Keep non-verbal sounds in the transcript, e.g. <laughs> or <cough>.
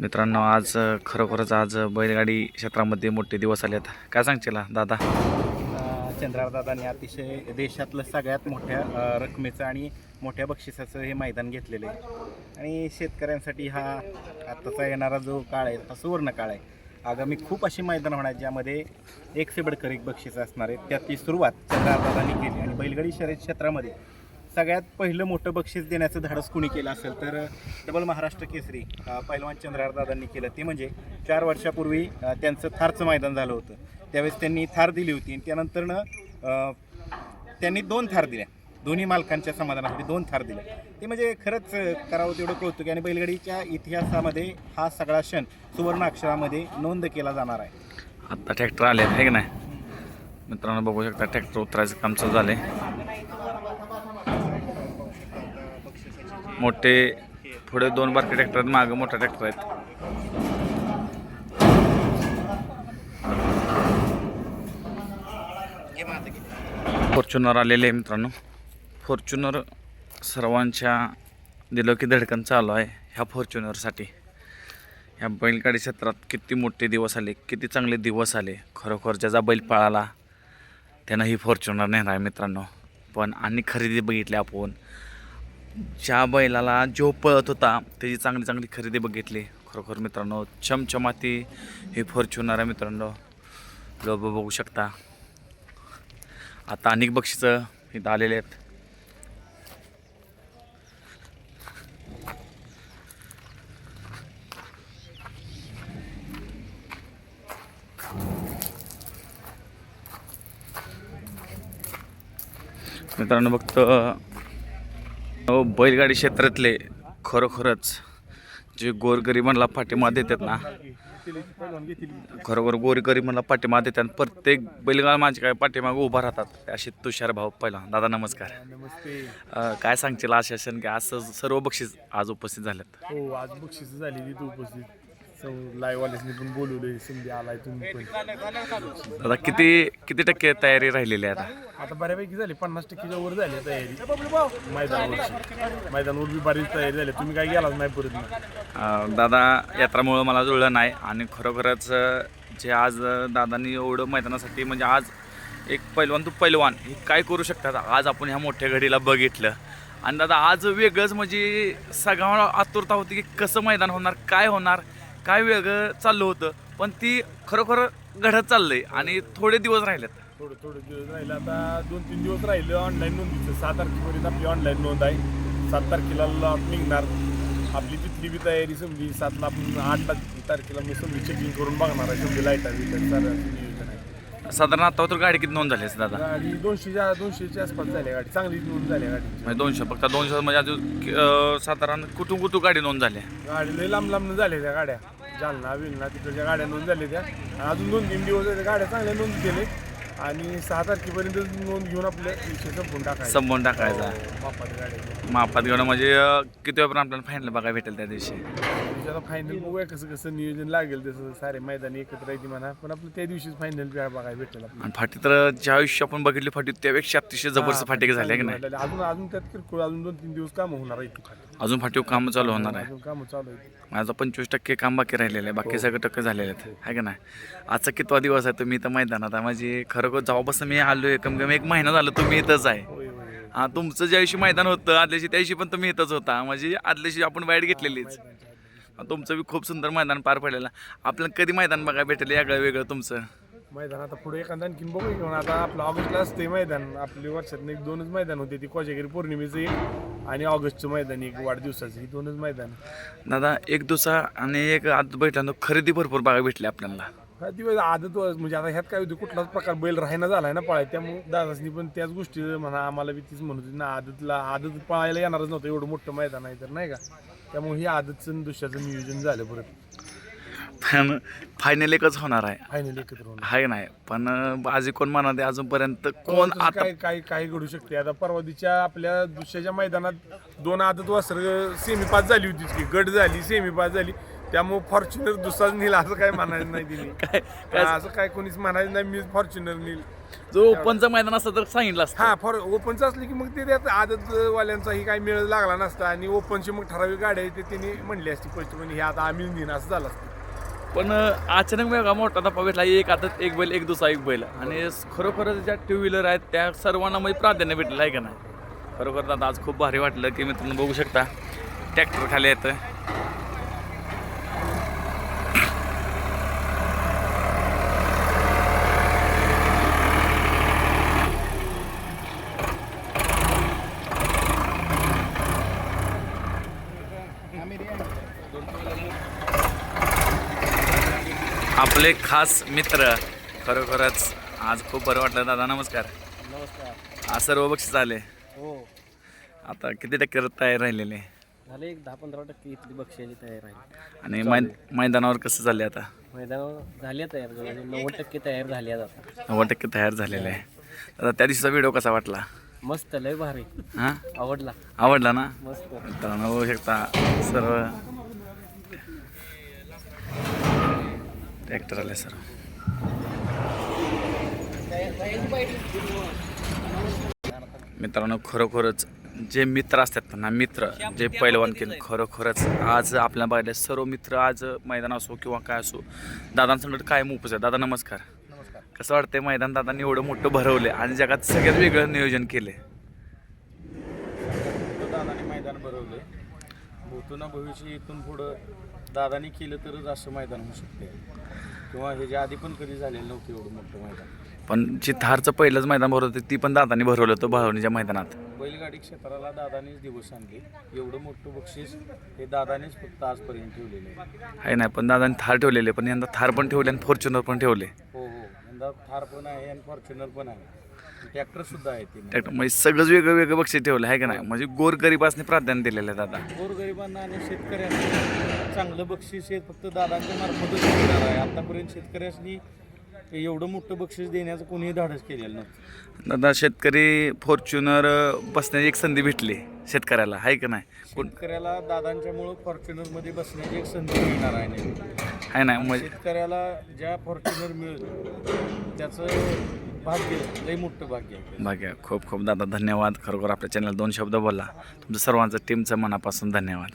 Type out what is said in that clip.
मित्रांनो आज खरोखरच आज बैलगाडी क्षेत्रामध्ये मोठे दिवस आलेत. काय सांगशील दादा? चंद्रारदादांनी अतिशय देशातलं सगळ्यात मोठ्या रकमेचं आणि मोठ्या बक्षिसाचं हे मैदान घेतलेलं आहे. आणि शेतकऱ्यांसाठी हा आत्ताचा येणारा जो काळ आहे हा सुवर्ण काळ आहे. आगामी खूप अशी मैदान होणार आहेत ज्यामध्ये एक सेबडकर एक बक्षीस असणार आहे. त्यातली सुरुवात चंद्रारदादांनी केली आणि बैलगाडी शर्यत क्षेत्रामध्ये सगळ्यात पहिलं मोठं बक्षीस देण्याचं धाडस कुणी केलं असेल तर डबल महाराष्ट्र केसरी पहिलवान चंद्रहार दादांनी केलं. ते म्हणजे चार वर्षापूर्वी त्यांचं थारचं मैदान झालं होतं. त्यावेळेस त्यांनी थार दिली होती आणि त्यानंतरनं त्यांनी दोन थार दिल्या. दोन्ही मालकांच्या समाधानासाठी दोन थार दिल्या. ते म्हणजे खरंच करावं तेवढं कौतुक आणि बैलगाडीच्या इतिहासामध्ये हा सगळा क्षण सुवर्ण अक्षरामध्ये नोंद केला जाणार आहे. आत्ता ट्रॅक्टर आले आहे की नाही? मित्रांनो बघू शकता ट्रॅक्टर उतरायचं काम चालू झालं आहे मोठे पुढे दोन बारके ट्रॅक्टर आहेत मागं मोठा ट्रॅक्टर आहेत. फॉर्च्युनर आलेले आहे मित्रांनो. फॉर्च्युनर सर्वांच्या दिलं की धडकन चालू आहे ह्या फॉर्च्युनरसाठी ह्या बैलगाडी क्षेत्रात किती मोठे दिवस आले किती चांगले दिवस आले. खरोखर ज्याचा बैल पळाला त्यांना ही फॉर्च्युनर नेणार आहे मित्रांनो. पण आणि खरेदी बघितली आपण. ज्या बैलाला जो पळत होता त्याची चांगली चांगली खरेदी बघितली. खरोखर मित्रांनो चमचमाती हे फॉर्च्युनर आहे मित्रांनो. लोभ बघू शकता. आता अनेक बक्षिसं इथं आलेले आहेत. मित्रांनो फक्त अहो, बैलगाडी क्षेत्रातले खरोखरच जे गोरगरिबांना पाठिंबा देतात ना खरोखर गोरगरिबांना पाठिंबा देतात प्रत्येक बैलगाड माझे काय पाठीमागे उभा राहतात असे तुषार भाऊ पहिला दादा नमस्कार. अं, काय सांगशील आशासन की असं सर्व बक्षीस आज उपस्थित झालेत? हो आज बक्षीस झालेली तू उपस्थित. लाईव्हवाल्यासनी पण बोलवले संधी आलाय तुम्ही पण. दादा किती किती टक्के तयारी राहिलेली आहे आता? आता बऱ्यापैकी झाली पन्नास टक्केच्या वर झाली तयारी. मैदानावरची. मैदानावर बी बरीच तयारी झाली. तुम्ही काय गेलाच नाही परत अं, दादा यात्रामुळं मला जुळलं नाही आणि खरोखरच अं, जे आज अं, दादांनी एवढं मैदानासाठी म्हणजे आज एक पैलवान तू पैलवान हे काय करू शकतात? आज आपण ह्या मोठ्या घडीला बघितलं. आणि दादा आज वेगळंच म्हणजे सगळ्यांना आतुरता होती की कसं मैदान होणार काय होणार? काय वेगळं चाललं होतं पण ती खरोखर घडत चाललंय आणि थोडे दिवस राहिलेत. थोडं थोडं दिवस राहिलं. आता दोन तीन दिवस राहिलं ऑनलाईन नोंदीचं. सहा तारखेपर्यंत आपली ऑनलाईन नोंद आहे. सात तारखेला लॉट निघणार. आपली तिथली बी तयारी समजी सातला आपण आठ तारखेला मी समजी चेकिंग करून बघणार आहे समजी लाईटा बिटा सारं नियोजन आहे साधारण आता तर गाडी किती नोंद झाली असेल दादा? गाडी दोनशेच्या दोनशेच्या आसपास झाली गाडी. चांगली नोंद झाली गाडीची. म्हणजे दोनशे फक्त दोनशे म्हणजे अजून अं, साधारण कुठून कुठून गाडी नोंद झाली गाडी लय लांब लांब झाल्या त्या गाड्या. जालना विलना तिकडच्या गाड्या नोंद झाल्या त्या. आणि अजून दोन तीन दिवस गाड्या चांगल्या नोंद केले. आणि सहा तारखेपर्यंत नोंद घेऊन आपल्या विषय संपून टाकायचा. संपवून टाकायचा. बापाच्या गाड्या मापात घेणं म्हणजे अं, किती वेळपर्यंत आपल्याला फायनल बघायला भेटेल त्या दिवशी? आता फायनल बघूया कसं कसं नियोजन लागेल तसं सारे मैदानी एकत्र येते म्हणा. पण आपलं त्या दिवशीच फायनल बघायला भेटेल आपल्याला. आणि फाटी तर ज्या आयुष्य आपण बघितली फाटी त्यापेक्षा अतिशय जबरदस्त फाटी झाली आहे की नाही? अजून अजून त्यात किरकोळ अजून दोन तीन दिवस काम होणार आहे अजून फाटी काम चालू होणार आहे. अजून काम चालू आहे माझं पंचवीस टक्के काम बाकी राहिलेलं आहे बाकी सगळं टक्के झालेले आहेत. आहे की नाही? आजचा कितवा दिवस आहे तुम्ही इथं मैदानात? आहे म्हणजे खरोखर जेव्हापासून मी आलो कमी कमी एक महिना झालं तुम्ही इथंच आहे. होय होय. हा तुमचं ज्या दिवशी मैदान होतं आदल्या दिवशी त्या दिवशी पण तुम्ही इथंच होता. म्हणजे आदल्या दिवशी आपण वाईट घेतलेलीच. तुमचं बी खूप सुंदर मैदान पार पडलेलं. आपल्याला कधी मैदान बघायला भेटेल वेगळं वेगळं तुमचं? मैदान आता पुढे एखादा आणखीन बघू घेऊन. आता आपलं ऑगस्टला असते मैदान. आपली वर्षात एक दोनच मैदान होते. ती कोजागिरी पौर्णिमेचं एक आणि ऑगस्टचं मैदान एक वाढदिवसाचं. ही दोनच मैदान. दादा एक दिवसा आणि एक आज बैठला खरेदी भरपूर बघायला भेटली आपल्याला. हा दिवस आदत म्हणजे आता ह्यात काय होते कुठलाच प्रकार बैल राहायना झालाय ना पळाय त्यामुळे दादासनी पण त्याच गोष्टी म्हणा आम्हाला बी तीच म्हणत होती ना आदतला आदत पळायला येणारच नव्हतं एवढं मोठं मैदान आहे तर नाही का? त्यामुळे ही आदतचं दुसऱ्याचं नियोजन झालं परत. पण फायनल एकच होणार आहे. फायनल एकत्र होणार. आहे नाही पण बाजी कोण म्हणत अजूनपर्यंत कोण तसं आता काय काय काय घडू शकते? आता परवादीच्या आपल्या दुसऱ्याच्या मैदानात दोन आदत वासर सेमी पास झाली होती की गट झाली सेमी पास झाली. त्यामुळे फॉर्च्युनर दुसराच नेला असं काय म्हणायचं नाही तिने. <laughs> काय असं काय कोणीच म्हणायचं नाही मी फॉर्च्युनर नेल. जो ओपनचं मैदान असतं तर सांगितलं असतं. हा फॉर ओपनचं असलं की मग ते त्यात आदत वाल्यांचाही काही मेळ लागला नसता आणि ओपनची मग ठराविक गाड्या ते त्यांनी म्हणली असती पहिली म्हणजे हे आता आम्ही नेईन असं झालं असतं. पण अचानक वेगळा मोठा धप्पा भेटला एक आता एक बैल एक दुसरा एक बैल. आणि खरोखरच ज्या टू व्हीलर आहेत त्या सर्वांना म्हणजे प्राधान्य भेटलेलं आहे का नाही? खरोखर दादा आज खूप भारी वाटलं की मित्रांनो बघू शकता. ट्रॅक्टर खाली येतं आपले खास मित्र. खरोखरच आज खूप बरं वाटलं दादा नमस्कार. नमस्कार. आज सर्व बक्षीस आले. हो. आता किती टक्के तयार राहिलेले? झाले एक दहा पंधरा टक्के इथली बक्षाची तयार आहे आणि मै मैदानावर कसं झाले आता? मैदानावर झाली तयार नव्वद टक्के तयार झाली आता. नव्वद टक्के तयार झालेले आहे. आता त्या दिवशीचा व्हिडिओ कसा वाटला? मस्त लय भारी. हां? आवडला. आवडला ना? मस्त. मित्रांनो बघू शकता सर्व ट्रॅक्टर आले सर्व मित्रांनो खरोखरच जे मित्र असतात ना मित्र जे पैलवान केलं खरोखरच आज आपल्या पाहिजे सर्व मित्र आज मैदान असो किंवा काय असो दादांसंकट काय उपस आहे दादा नमस्कार. नमस्कार. कसं वाटतंय मैदान? दादांनी एवढं मोठं भरवले आणि जगात सगळ्यात वेगळं नियोजन केले दादाने मैदान भरवले भूतून भविष्य इथून पुढं दादानी केलं तरच असं मैदान होऊ शकते किंवा ह्याच्या आधी पण कधी झालेलं नव्हतं एवढं मोठं मैदान. पण जी थारचं पहिलंच मैदान भरवलं होतं ती पण दादांनी भरवलं होतं भावनीच्या मैदानात. बैलगाडी क्षेत्राला दादानीच दिवस आणले. एवढं मोठं बक्षीस हे दादानीच फक्त आजपर्यंत ठेवलेलं आहे. आहे नाही पण दादांनी थार ठेवलेले पण यंदा थार पण ठेवले आणि फॉर्च्युनर पण ठेवले. हो हो. यंदा थार पण आहे आणि फॉर्च्युनर पण आहे. ट्रॅक्टर सुद्धा आहे ते. ट्रॅक्टर म्हणजे सगळंच वेगळं वेगळं बक्षीस ठेवलं आहे का नाही? म्हणजे गोरगरीबासने प्राधान्य दिलेलं आहे दादा. गोरगरिबांना आणि शेतकऱ्यांना चांगलं बक्षीस हे फक्त दादांच्या मार्फतच मिळणार आतापर्यंत शेतकऱ्यांनी एवढं मोठं बक्षीस देण्याचं कोणीही धाडस केलेलं नव्हतं. दादा शेतकरी फॉर्च्युनर बसण्याची एक संधी भेटली शेतकऱ्याला आहे का नाही? शेतकऱ्याला दादांच्यामुळं फॉर्च्युनरमध्ये बसण्याची एक संधी मिळणार आहे नेहमी. आहे नाही म्हणजे शेतकऱ्याला ज्या फॉर्च्युनर मिळेल त्याचं भाग्य लई मोठं भाग्य आहे. भाग्य खूप खूप दादा धन्यवाद. खरोखर आपल्या चॅनल दोन शब्द बोलला. तुमचं सर्वांचं टीमचं मनापासून धन्यवाद.